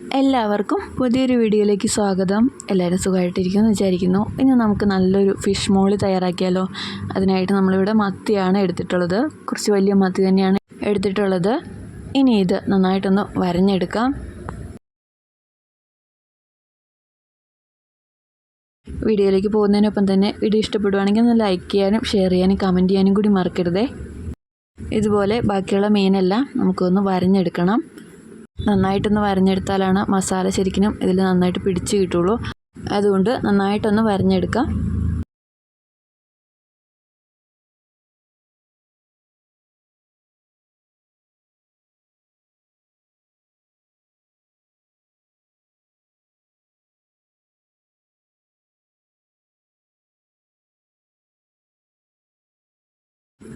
എല്ലാവർക്കും പുതിയൊരു വീഡിയോയിലേക്ക് സ്വാഗതം. എല്ലാവരും സുഖമായിട്ടിരിക്കുമെന്ന് വിചാരിക്കുന്നു. ഇനി നമുക്ക് നല്ലൊരു ഫിഷ് മോളി തയ്യാറാക്കിയാലോ? അതിനായിട്ട് നമ്മളിവിടെ മത്തിയാണ് എടുത്തിട്ടുള്ളത്. കുറച്ച് വലിയ മത്തി തന്നെയാണ് എടുത്തിട്ടുള്ളത്. ഇനി ഇത് നന്നായിട്ടൊന്ന് വരഞ്ഞെടുക്കാം. വീഡിയോയിലേക്ക് പോകുന്നതിനൊപ്പം തന്നെ വീഡിയോ ഇഷ്ടപ്പെടുവാണെങ്കിൽ ഒന്ന് ലൈക്ക് ചെയ്യാനും ഷെയർ ചെയ്യാനും കമന്റ് ചെയ്യാനും കൂടി മറക്കരുതേ. ഇതുപോലെ ബാക്കിയുള്ള മീനെല്ലാം നമുക്കൊന്ന് വരഞ്ഞെടുക്കണം. നന്നായിട്ടൊന്ന് വരഞ്ഞെടുത്താലാണ് മസാല ശരിക്കും ഇതിൽ നന്നായിട്ട് പിടിച്ച് കിട്ടുള്ളൂ. അതുകൊണ്ട് നന്നായിട്ടൊന്ന് വരഞ്ഞെടുക്കാം.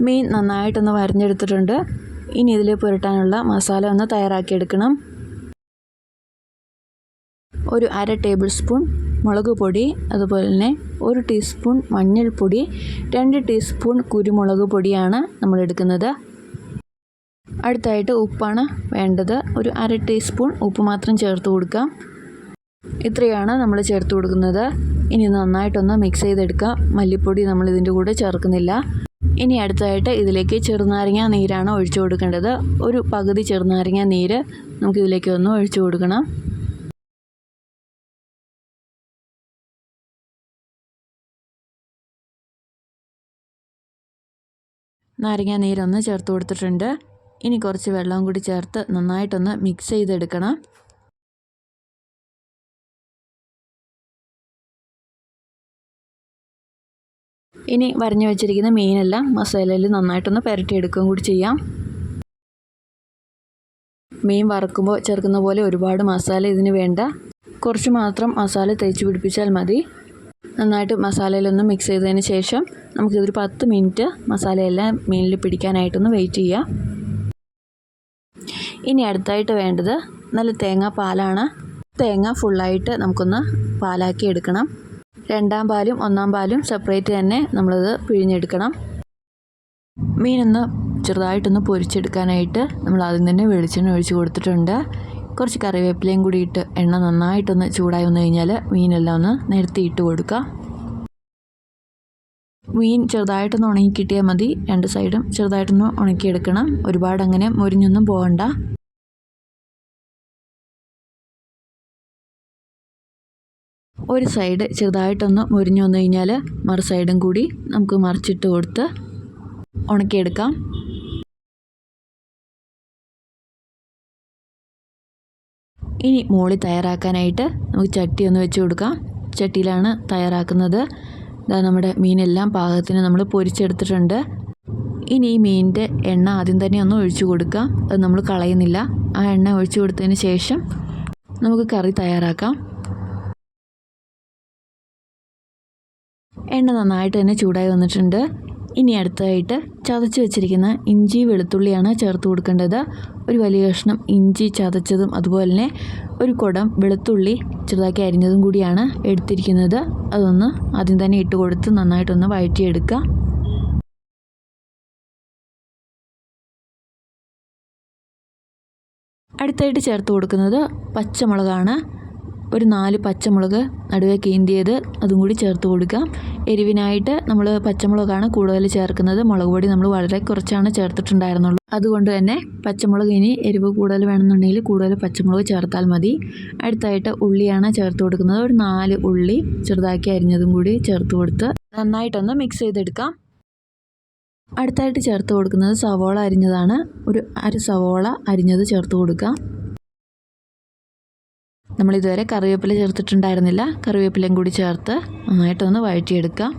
മീൻ നന്നായിട്ടൊന്ന് വരഞ്ഞെടുത്തിട്ടുണ്ട്. ഇനി ഇതിൽ പുരട്ടാനുള്ള മസാല ഒന്ന് തയ്യാറാക്കിയെടുക്കണം. ഒരു അര ടേബിൾ സ്പൂൺ മുളക് പൊടി അതുപോലെ തന്നെ ഒരു ടീസ്പൂൺ മഞ്ഞൾപ്പൊടി രണ്ട് ടീസ്പൂൺ കുരുമുളക് പൊടിയാണ് നമ്മൾ എടുക്കുന്നത്. അടുത്തായിട്ട് ഉപ്പാണ് വേണ്ടത്. ഒരു അര ടീസ്പൂൺ ഉപ്പ് മാത്രം ചേർത്ത് കൊടുക്കാം. ഇത്രയാണ് നമ്മൾ ചേർത്ത് കൊടുക്കുന്നത്. ഇനി നന്നായിട്ടൊന്ന് മിക്സ് ചെയ്തെടുക്കാം. മല്ലിപ്പൊടി നമ്മൾ ഇതിന്റെ കൂടെ ചേർക്കുന്നില്ല. ഇനി അടുത്തതായിട്ട് ഇതിലേക്ക് ചെറുനാരങ്ങ നീരാണ് ഒഴിച്ചു കൊടുക്കേണ്ടത്. ഒരു പകുതി ചെറുനാരങ്ങ നീര് നമുക്ക് ഇതിലേക്ക് ഒന്ന് ഒഴിച്ചു കൊടുക്കണം. നാരങ്ങ നീരൊന്ന് ചേർത്ത് കൊടുത്തിട്ടുണ്ട്. ഇനി കുറച്ച് വെള്ളം കൂടി ചേർത്ത് നന്നായിട്ടൊന്ന് മിക്സ് ചെയ്തെടുക്കണം. ഇനി വരഞ്ഞു വെച്ചിരിക്കുന്ന മീനെല്ലാം മസാലയിൽ നന്നായിട്ടൊന്ന് പുരട്ടിയെടുക്കുകയും കൂടി ചെയ്യാം. മീൻ വറക്കുമ്പോൾ ചേർക്കുന്ന പോലെ ഒരുപാട് മസാല ഇതിന് വേണ്ട. കുറച്ച് മാത്രം മസാല തേച്ച് പിടിപ്പിച്ചാൽ മതി. നന്നായിട്ട് മസാലയിലൊന്ന് മിക്സ് ചെയ്തതിന് ശേഷം നമുക്കിതൊരു പത്ത് മിനിറ്റ് മസാലയെല്ലാം മീനിൽ പിടിക്കാനായിട്ടൊന്ന് വെയിറ്റ് ചെയ്യാം. ഇനി അടുത്തായിട്ട് വേണ്ടത് നല്ല തേങ്ങാ പാലാണ് തേങ്ങ ഫുള്ളായിട്ട് നമുക്കൊന്ന് പാലാക്കി എടുക്കണം. രണ്ടാം പാലും ഒന്നാം പാലും സെപ്പറേറ്റ് തന്നെ നമ്മളത് പിഴിഞ്ഞെടുക്കണം. മീനൊന്ന് ചെറുതായിട്ടൊന്ന് പൊരിച്ചെടുക്കാനായിട്ട് നമ്മൾ ആദ്യം തന്നെ വെളിച്ചെണ്ണ ഒഴിച്ച് കൊടുത്തിട്ടുണ്ട്. കുറച്ച് കറിവേപ്പിലയും കൂടി ഇട്ട് എണ്ണ നന്നായിട്ടൊന്ന് ചൂടായി വന്നു കഴിഞ്ഞാൽ മീനെല്ലാം ഒന്ന് നിരത്തി ഇട്ട് കൊടുക്കുക. മീൻ ചെറുതായിട്ടൊന്ന് ഉണങ്ങി കിട്ടിയാൽ മതി. രണ്ട് സൈഡും ചെറുതായിട്ടൊന്ന് ഉണക്കിയെടുക്കണം. ഒരുപാട് അങ്ങനെ മുരിഞ്ഞൊന്നും പോകണ്ട. ഒരു സൈഡ് ചെറുതായിട്ടൊന്ന് മുരിഞ്ഞു വന്നു കഴിഞ്ഞാൽ മറു സൈഡും കൂടി നമുക്ക് മറിച്ചിട്ട് കൊടുത്ത് ഉണക്കിയെടുക്കാം. ഇനി മോളി തയ്യാറാക്കാനായിട്ട് നമുക്ക് ചട്ടി ഒന്ന് വെച്ച് കൊടുക്കാം. ചട്ടിയിലാണ് തയ്യാറാക്കുന്നത്. ഇതാ നമ്മുടെ മീനെല്ലാം പാകത്തിന് നമ്മൾ പൊരിച്ചെടുത്തിട്ടുണ്ട്. ഇനി ഈ മീനിന്റെ എണ്ണ ആദ്യം തന്നെ ഒന്ന് ഒഴിച്ചു കൊടുക്കാം. അത് നമ്മൾ കളയുന്നില്ല. ആ എണ്ണ ഒഴിച്ചു കൊടുത്തതിന് ശേഷം നമുക്ക് കറി തയ്യാറാക്കാം. എണ്ണ നന്നായിട്ട് തന്നെ ചൂടായി വന്നിട്ടുണ്ട്. ഇനി അടുത്തതായിട്ട് ചതച്ച് വെച്ചിരിക്കുന്ന ഇഞ്ചി വെളുത്തുള്ളിയാണ് ചേർത്ത് കൊടുക്കേണ്ടത്. ഒരു വലിയ കഷ്ണം ഇഞ്ചി ചതച്ചതും അതുപോലെ തന്നെ ഒരു കുടം വെളുത്തുള്ളി ചെറുതാക്കി അരിഞ്ഞതും കൂടിയാണ് എടുത്തിരിക്കുന്നത്. അതൊന്ന് ആദ്യം തന്നെ ഇട്ട് കൊടുത്ത് നന്നായിട്ടൊന്ന് വഴറ്റിയെടുക്കുക. അടുത്തായിട്ട് ചേർത്ത് കൊടുക്കുന്നത് പച്ചമുളകാണ്. ഒരു നാല് പച്ചമുളക് നടുവേ കീന്തിയത്. അതും കൂടി ചേർത്ത് കൊടുക്കാം എരിവിനായിട്ട് നമ്മൾ പച്ചമുളകാണ് കൂടുതൽ ചേർക്കുന്നത്. മുളക് പൊടി നമ്മൾ വളരെ കുറച്ചാണ് ചേർത്തിട്ടുണ്ടായിരുന്നുള്ളൂ. അതുകൊണ്ട് തന്നെ പച്ചമുളക് ഇനി എരിവ് കൂടുതൽ വേണമെന്നുണ്ടെങ്കിൽ കൂടുതൽ പച്ചമുളക് ചേർത്താൽ മതി. അടുത്തായിട്ട് ഉള്ളിയാണ് ചേർത്ത് കൊടുക്കുന്നത്. ഒരു നാല് ഉള്ളി ചെറുതാക്കി അരിഞ്ഞതും കൂടി ചേർത്ത് കൊടുത്ത് നന്നായിട്ടൊന്ന് മിക്സ് ചെയ്തെടുക്കാം. അടുത്തായിട്ട് ചേർത്ത് കൊടുക്കുന്നത് സവോള അരിഞ്ഞതാണ്. ഒരു അര സവോള അരിഞ്ഞത് ചേർത്ത് കൊടുക്കാം നമ്മളിതുവരെ കറിവേപ്പില ചേർത്തിട്ടുണ്ടായിരുന്നില്ല. കറിവേപ്പിലയും കൂടി ചേർത്ത് നന്നായിട്ടൊന്ന് വഴറ്റിയെടുക്കാം.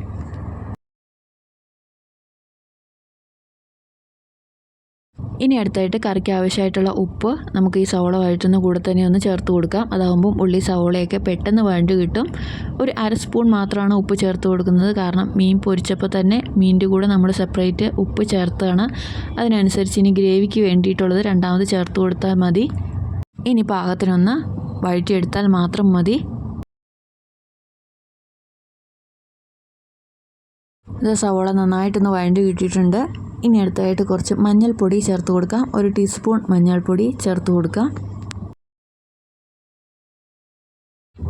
ഇനി അടുത്തായിട്ട് കറിക്ക് ആവശ്യമായിട്ടുള്ള ഉപ്പ് നമുക്ക് ഈ സവോള വഴറ്റുന്ന കൂടെ തന്നെ ഒന്ന് ചേർത്ത് കൊടുക്കാം. അതാകുമ്പം ഉള്ളി സവോളയൊക്കെ പെട്ടെന്ന് വഴണ്ട് കിട്ടും. ഒരു അര സ്പൂൺ മാത്രമാണ് ഉപ്പ് ചേർത്ത് കൊടുക്കുന്നത്. കാരണം മീൻ പൊരിച്ചപ്പോൾ തന്നെ മീനിന്റെ കൂടെ നമ്മൾ സെപ്പറേറ്റ് ഉപ്പ് ചേർത്താണ്. അതിനനുസരിച്ച് ഇനി ഗ്രേവിക്ക് വേണ്ടിയിട്ടുള്ളത് രണ്ടാമത് ചേർത്ത് കൊടുത്താൽ മതി. ഇനി പാകത്തിനൊന്ന് വഴറ്റിയെടുത്താൽ മാത്രം മതി. ഇത് സവോള നന്നായിട്ടൊന്ന് വഴണ്ടി കിട്ടിയിട്ടുണ്ട്. ഇനി അടുത്തായിട്ട് കുറച്ച് മഞ്ഞൾപ്പൊടി ചേർത്ത് കൊടുക്കാം. ഒരു ടീസ്പൂൺ മഞ്ഞൾപ്പൊടി ചേർത്ത് കൊടുക്കാം.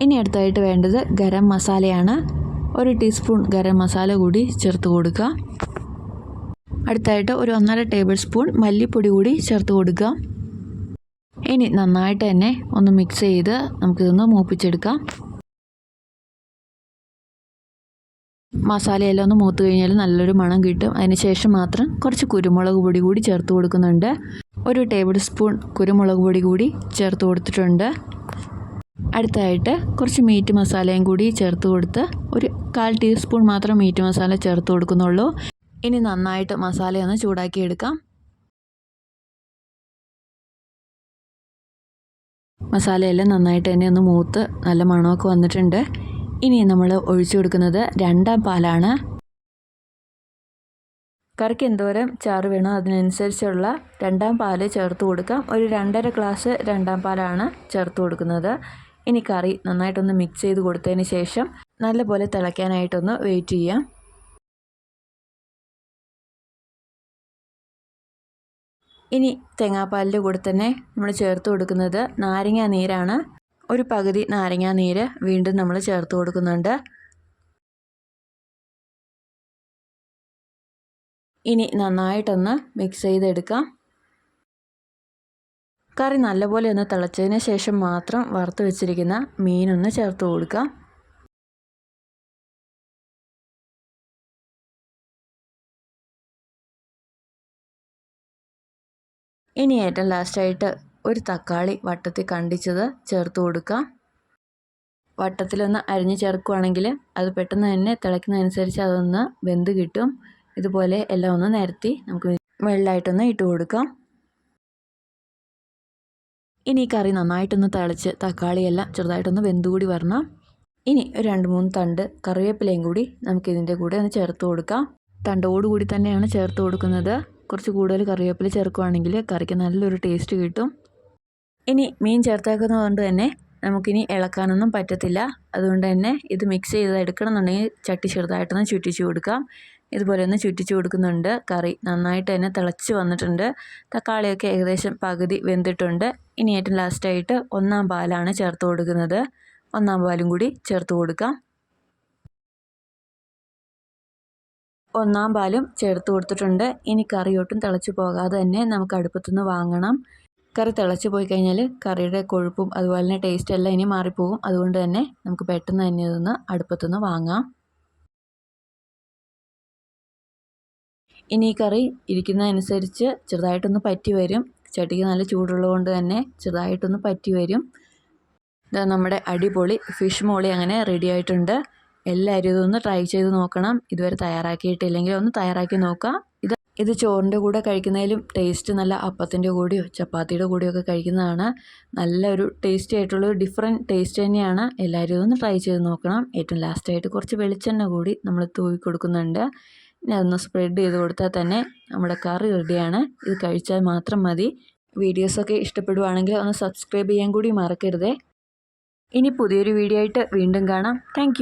ഇനി അടുത്തായിട്ട് വേണ്ടത് ഗരം മസാലയാണ്. ഒരു ടീസ്പൂൺ ഗരം മസാല കൂടി ചേർത്ത് കൊടുക്കുക അടുത്തായിട്ട് ഒരു ഒന്നര ടേബിൾ സ്പൂൺ മല്ലിപ്പൊടി കൂടി ചേർത്ത് കൊടുക്കുക ഇനി നന്നായിട്ട് തന്നെ ഒന്ന് മിക്സ് ചെയ്ത് നമുക്കിതൊന്ന് മൂപ്പിച്ചെടുക്കാം. മസാലയെല്ലാം ഒന്ന് മൂത്ത് കഴിഞ്ഞാൽ നല്ലൊരു മണം കിട്ടും. അതിനുശേഷം മാത്രം കുറച്ച് കുരുമുളക് പൊടി കൂടി ചേർത്ത് കൊടുക്കുന്നുണ്ട്. ഒരു ടേബിൾ സ്പൂൺ കുരുമുളക് പൊടി കൂടി ചേർത്ത് കൊടുത്തിട്ടുണ്ട്. അടുത്തായിട്ട് കുറച്ച് മീറ്റ് മസാലയും കൂടി ചേർത്ത് കൊടുത്ത് ഒരു കാൽ ടീസ്പൂൺ മാത്രം മീറ്റ് മസാല ചേർത്ത് കൊടുക്കുന്നുള്ളൂ. ഇനി നന്നായിട്ട് മസാലയൊന്ന് ചൂടാക്കി മസാലയെല്ലാം നന്നായിട്ട് തന്നെ ഒന്ന് മൂത്ത് നല്ല മണമൊക്കെ വന്നിട്ടുണ്ട്. ഇനി നമ്മൾ ഒഴിച്ചു കൊടുക്കുന്നത് രണ്ടാം പാലാണ്. കറിക്ക് എന്തോരം ചാറ് വേണോ അതിനനുസരിച്ചുള്ള രണ്ടാം പാൽ ചേർത്ത് കൊടുക്കാം. ഒരു രണ്ടര ഗ്ലാസ് രണ്ടാം പാലാണ് ചേർത്ത് കൊടുക്കുന്നത്. ഇനി കറി നന്നായിട്ടൊന്ന് മിക്സ് ചെയ്ത് കൊടുത്തതിന് ശേഷം നല്ലപോലെ തിളയ്ക്കാനായിട്ടൊന്ന് വെയിറ്റ് ചെയ്യാം. ഇനി തേങ്ങാപ്പാലിന്റെ കൂടെ തന്നെ നമ്മൾ ചേർത്ത് കൊടുക്കുന്നത് നാരങ്ങ നീരാണ്. ഒരു പകുതി നാരങ്ങ നീര് വീണ്ടും നമ്മൾ ചേർത്ത് കൊടുക്കുന്നുണ്ട്. ഇനി നന്നായിട്ടൊന്ന് മിക്സ് ചെയ്തെടുക്കാം. കറി നല്ലപോലെ ഒന്ന് തിളച്ചതിന് ശേഷം മാത്രം വറുത്ത് വെച്ചിരിക്കുന്ന മീനൊന്ന് ചേർത്ത് കൊടുക്കാം. ഇനി ഏറ്റവും ലാസ്റ്റായിട്ട് ഒരു തക്കാളി വട്ടത്തിൽ കണ്ടിച്ചത് ചേർത്ത് കൊടുക്കാം. വട്ടത്തിലൊന്ന് അരിഞ്ഞ് ചേർക്കുവാണെങ്കിൽ അത് പെട്ടെന്ന് തന്നെ തിളയ്ക്കുന്നതനുസരിച്ച് അതൊന്ന് വെന്ത് കിട്ടും. ഇതുപോലെ എല്ലാം ഒന്ന് നിരത്തി നമുക്ക് വെള്ളമായിട്ടൊന്ന് ഇട്ട് കൊടുക്കാം. ഇനി കറി നന്നായിട്ടൊന്ന് തിളച്ച് തക്കാളിയെല്ലാം ചെറുതായിട്ടൊന്ന് വെന്തുകൂടി വരണം. ഇനി ഒരു രണ്ട് മൂന്ന് തണ്ട് കറിവേപ്പിലയും കൂടി നമുക്കിതിന്റെ കൂടെ ഒന്ന് ചേർത്ത് കൊടുക്കാം. തണ്ടോടുകൂടി തന്നെയാണ് ചേർത്ത് കൊടുക്കുന്നത്. കുറച്ച് കൂടുതൽ കറിവേപ്പില ചേർക്കുകയാണെങ്കിൽ കറിക്ക് നല്ലൊരു ടേസ്റ്റ് കിട്ടും. ഇനി മീൻ ചേർത്തേക്കുന്നത് കൊണ്ട് തന്നെ നമുക്കിനി ഇളക്കാനൊന്നും പറ്റത്തില്ല. അതുകൊണ്ട് തന്നെ ഇത് മിക്സ് ചെയ്ത് എടുക്കണമെന്നുണ്ടെങ്കിൽ ചട്ടി ചെറുതായിട്ടൊന്ന് ചുറ്റിച്ച് കൊടുക്കാം. ഇതുപോലെ ഒന്ന് ചുറ്റിച്ച് കൊടുക്കുന്നുണ്ട്. കറി നന്നായിട്ട് തന്നെ തിളച്ച് വന്നിട്ടുണ്ട്. തക്കാളിയൊക്കെ ഏകദേശം പകുതി വെന്തിട്ടുണ്ട്. ഇനി ഏറ്റവും ലാസ്റ്റായിട്ട് ഒന്നാം പാലാണ് ചേർത്ത് കൊടുക്കുന്നത്. ഒന്നാം പാലും കൂടി ചേർത്ത് കൊടുക്കാം. ഒന്നാം പാലും ചേർത്ത് കൊടുത്തിട്ടുണ്ട്. ഇനി കറി ഒട്ടും തിളച്ച് പോകാതെ തന്നെ നമുക്ക് അടുപ്പത്തുനിന്ന് വാങ്ങണം. കറി തിളച്ച് പോയി കഴിഞ്ഞാൽ കറിയുടെ കൊഴുപ്പും അതുപോലെ തന്നെ ടേസ്റ്റ് എല്ലാം ഇനി മാറിപ്പോകും. അതുകൊണ്ട് തന്നെ നമുക്ക് പെട്ടെന്ന് തന്നെ ഇതൊന്ന് അടുപ്പത്തുനിന്ന് വാങ്ങാം. ഇനി ഈ കറി ഇരിക്കുന്നതനുസരിച്ച് ചെറുതായിട്ടൊന്ന് പറ്റി വരും. ചട്ടിക്ക് നല്ല ചൂടുള്ളത് കൊണ്ട് തന്നെ ചെറുതായിട്ടൊന്ന് പറ്റി വരും. നമ്മുടെ അടിപൊളി ഫിഷ് മോളി അങ്ങനെ റെഡി ആയിട്ടുണ്ട്. എല്ലാവരും ഇതൊന്ന് ട്രൈ ചെയ്ത് നോക്കണം. ഇതുവരെ തയ്യാറാക്കിയിട്ടില്ലെങ്കിൽ ഒന്ന് തയ്യാറാക്കി നോക്കാം. ഇത് ഇത് ചോറിന്റെ കൂടെ കഴിക്കുന്നതിലും ടേസ്റ്റ് നല്ല അപ്പത്തിന്റെ കൂടെയോ ചപ്പാത്തിയുടെ കൂടെയോ ഒക്കെ കഴിക്കുന്നതാണ്. നല്ലൊരു ടേസ്റ്റി ആയിട്ടുള്ള ഒരു ഡിഫറെന്റ് ടേസ്റ്റ് തന്നെയാണ്. എല്ലാവരും ഇതൊന്ന് ട്രൈ ചെയ്ത് നോക്കണം. ഏറ്റവും ലാസ്റ്റായിട്ട് കുറച്ച് വെളിച്ചെണ്ണ കൂടി നമ്മൾ തൂവി കൊടുക്കുന്നുണ്ട്. ഇനി അതൊന്ന് സ്പ്രെഡ് ചെയ്ത് കൊടുത്താൽ തന്നെ നമ്മുടെ കറി റെഡിയാണ് ഇത് കഴിച്ചാൽ മാത്രം മതി. വീഡിയോസൊക്കെ ഇഷ്ടപ്പെടുവാണെങ്കിൽ ഒന്ന് സബ്സ്ക്രൈബ് ചെയ്യാൻ കൂടി മറക്കരുതേ. ഇനി പുതിയൊരു വീഡിയോ ആയിട്ട് വീണ്ടും കാണാം. താങ്ക്